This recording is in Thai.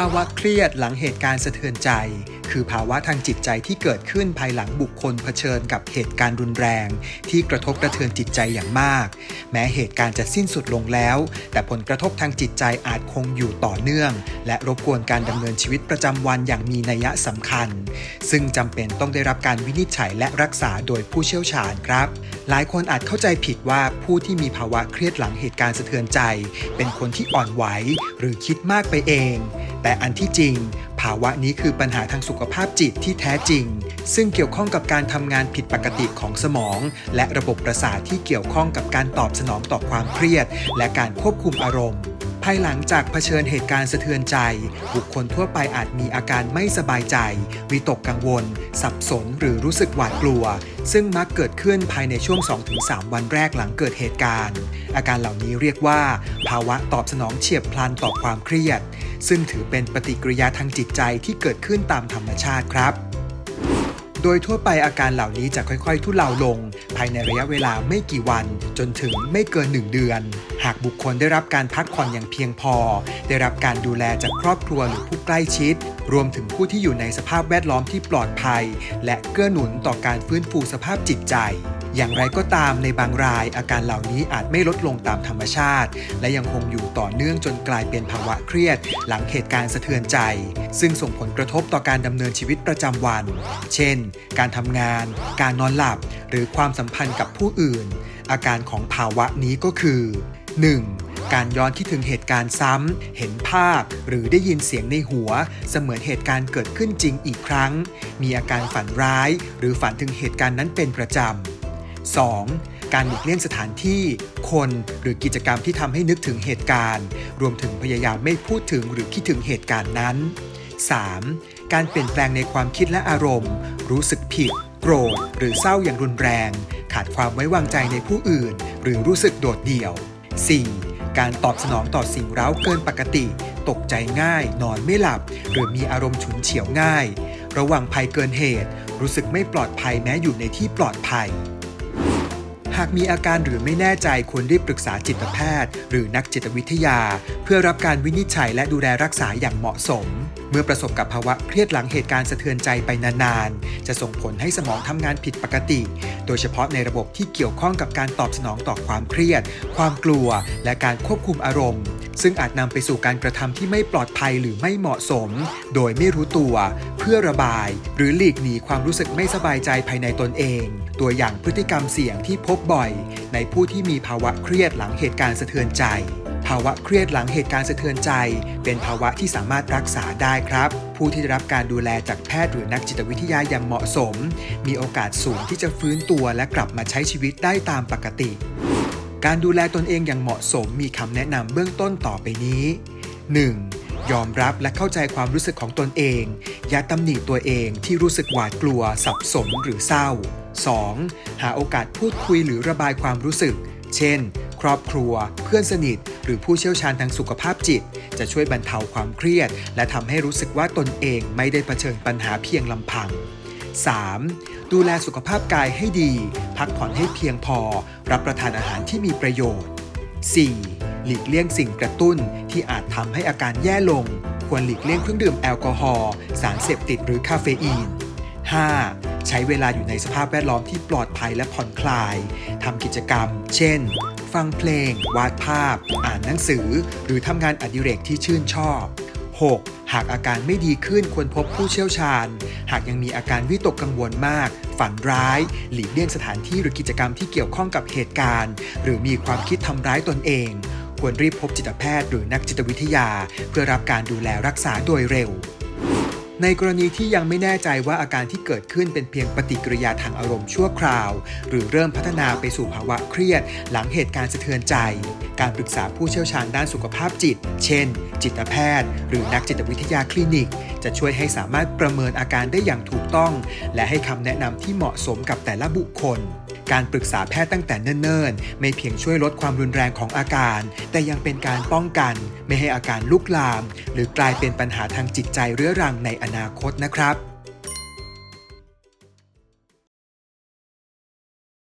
ภาวะเครียดหลังเหตุการณ์สะเทือนใจ คือภาวะทางจิตใจที่เกิดขึ้นภายหลังบุคคลเผชิญกับเหตุการณ์รุนแรง ที่กระทบกระเทือนจิตใจอย่างมาก แม้เหตุการณ์จะสิ้นสุดลงแล้ว แต่ผลกระทบทางจิตใจอาจคงอยู่ต่อเนื่อง และรบกวนการดำเนินชีวิตประจำวันอย่างมีนัยสำคัญ ซึ่งจำเป็นต้องได้รับการวินิจฉัยและรักษาโดยผู้เชี่ยวชาญครับ หลายคนอาจเข้าใจผิดว่าผู้ที่มีภาวะเครียดหลังเหตุการณ์สะเทือนใจ เป็นคนที่อ่อนไหวหรือคิดมากไปเอง แต่อันที่จริง ภาวะนี้คือปัญหาทางสุขภาพจิตที่แท้จริง ซึ่งเกี่ยวข้องกับการทำงานผิดปกติของสมอง และระบบประสาทที่เกี่ยวข้องกับการตอบสนองต่อความเครียด และการควบคุมอารมณ์ายหลังจากเผชิญเหตุการณ์สะเทือนใจ บุคคลทั่วไปอาจมีอาการไม่สบายใจ วิตกกังวล สับสนหรือรู้สึกหวาดกลัว ซึ่งมักเกิดขึ้นภายในช่วง 2-3 วันแรกหลังเกิดเหตุการณ์ อาการเหล่านี้เรียกว่า ภาวะตอบสนองเฉียบพลันต่อความเครียด ซึ่งถือเป็นปฏิกิริยาทางจิตใจที่เกิดขึ้นตามธรรมชาติครับ โดยทั่วไปอาการเหล่านี้จะค่อยๆ ทุเลาลง ภายในระยะเวลาไม่กี่วัน จนถึงไม่เกิน 1 เดือน หากบุคคลได้รับการพักผ่อนอย่างเพียงพอ ได้รับการดูแลจากครอบครัวหรือผู้ใกล้ชิด รวมถึงผู้ที่อยู่ในสภาพแวดล้อมที่ปลอดภัย และเกื้อหนุนต่อการฟื้นฟูสภาพจิตใจ อย่างไรก็ตามในบางรายอาการเหล่านี้อาจไม่ลดลงตามธรรมชาติ และยังคงอยู่ต่อเนื่องจนกลายเป็นภาวะเครียด หลังเหตุการณ์สะเทือนใจ ซึ่งส่งผลกระทบต่อการดำเนินชีวิตประจำวัน เช่น การทำงาน การนอนหลับ หรือความสัมพันธ์กับผู้อื่น อาการของภาวะนี้ก็คือ 1. การย้อนคิดถึงเหตุการณ์ซ้ำ เห็นภาพ หรือได้ยินเสียงในหัว เสมือนเหตุการณ์เกิดขึ้นจริงอีกครั้ง มีอาการฝันร้าย หรือฝันถึงเหตุการณ์นั้นเป็นประจำ 2. การหลีกเลี่ยงสถานที่ คนหรือกิจกรรมที่ทำให้นึกถึงเหตุการณ์ รวมถึงพยายามไม่พูดถึงหรือคิดถึงเหตุการณ์นั้น 3. การเปลี่ยนแปลงในความคิดและอารมณ์ รู้สึกผิด โกรธ หรือเศร้าอย่างรุนแรง ขาดความไว้วางใจในผู้อื่น หรือรู้สึกโดดเดี่ยว 4. การตอบสนองต่อสิ่งเร้าเกินปกติ ตกใจง่าย นอนไม่หลับ หรือมีอารมณ์ฉุนเฉียวง่าย ระวังภัยเกินเหตุ รู้สึกไม่ปลอดภัยแม้อยู่ในที่ปลอดภัยากมีอาการหรือไม่แน่ใจควรรีบปรึกษาจิตแพทย์ หรือนักจิตวิทยา เพื่อรับการวินิจฉัยและดูแลรักษาอย่างเหมาะสม เมื่อประสบกับภาวะเครียดหลังเหตุการณ์สะเทือนใจไปนานๆ จะส่งผลให้สมองทำงานผิดปกติ โดยเฉพาะในระบบที่เกี่ยวข้องกับการตอบสนองต่อความเครียด ความกลัว และการควบคุมอารมณ์ ซึ่งอาจนำไปสู่การกระทำที่ไม่ปลอดภัยหรือไม่เหมาะสม โดยไม่รู้ตัว เพื่อระบาย หรือหลีกหนีความรู้สึกไม่สบายใจภายในตนเอง ตัวอย่างพฤติกรรมเสี่ยงที่พบบ่อย ในผู้ที่มีภาวะเครียดหลังเหตุการณ์สะเทือนใจ ภาวะเครียดหลังเหตุการณ์สะเทือนใจ เป็นภาวะที่สามารถรักษาได้ครับ ผู้ที่ได้รับการดูแลจากแพทย์หรือนักจิตวิทยาอย่างเหมาะสม มีโอกาสสูงที่จะฟื้นตัวและกลับมาใช้ชีวิตได้ตามปกติ การดูแลตนเองอย่างเหมาะสมมีคำแนะนำเบื้องต้นต่อไปนี้ 1. ยอมรับและเข้าใจความรู้สึกของตนเอง อย่าตำหนิตัวเองที่รู้สึกหวาดกลัว สับสนหรือเศร้า 2. หาโอกาสพูดคุยหรือระบายความรู้สึก เช่น ครอบครัว เพื่อนสนิท หรือผู้เชี่ยวชาญทางสุขภาพจิต จะช่วยบรรเทาความเครียด และทำให้รู้สึกว่าตนเองไม่ได้เผชิญปัญหาเพียงลำพัง 3. ดูแลสุขภาพกายให้ดี พักผ่อนให้เพียงพอ รับประทานอาหารที่มีประโยชน์ 4. หลีกเลี่ยงสิ่งกระตุ้นที่อาจทำให้อาการแย่ลง ควรหลีกเลี่ยงเครื่องดื่มแอลกอฮอล์ สารเสพติดหรือคาเฟอีน 5. ใช้เวลาอยู่ในสภาพแวดล้อมที่ปลอดภัยและผ่อนคลายทำกิจกรรม เช่น ฟังเพลง วาดภาพ อ่านหนังสือ หรือทำงานอดิเรกที่ชื่นชอบ 6. หากอาการไม่ดีขึ้นควรพบผู้เชี่ยวชาญ หากยังมีอาการวิตกกังวลมาก ฝันร้าย หลีกเลี่ยงสถานที่หรือกิจกรรมที่เกี่ยวข้องกับเหตุการณ์ หรือมีความคิดทำร้ายตนเอง ควรรีบพบจิตแพทย์หรือนักจิตวิทยา เพื่อรับการดูแลรักษาโดยเร็ว ในกรณีที่ยังไม่แน่ใจว่าอาการที่เกิดขึ้นเป็นเพียงปฏิกิริยาทางอารมณ์ชั่วคราว หรือเริ่มพัฒนาไปสู่ภาวะเครียด หลังเหตุการณ์สะเทือนใจ การปรึกษาผู้เชี่ยวชาญด้านสุขภาพจิต เช่น จิตแพทย์ หรือนักจิตวิทยาคลินิก จะช่วยให้สามารถประเมินอาการได้อย่างถูกต้อง และให้คำแนะนำที่เหมาะสมกับแต่ละบุคคล การปรึกษาแพทย์ตั้งแต่เนิ่นๆ ไม่เพียงช่วยลดความรุนแรงของอาการ แต่ยังเป็นการป้องกัน ไม่ให้อาการลุกลาม หรือกลายเป็นปัญหาทางจิตใจเรื้อรังในอนาคตนะครับ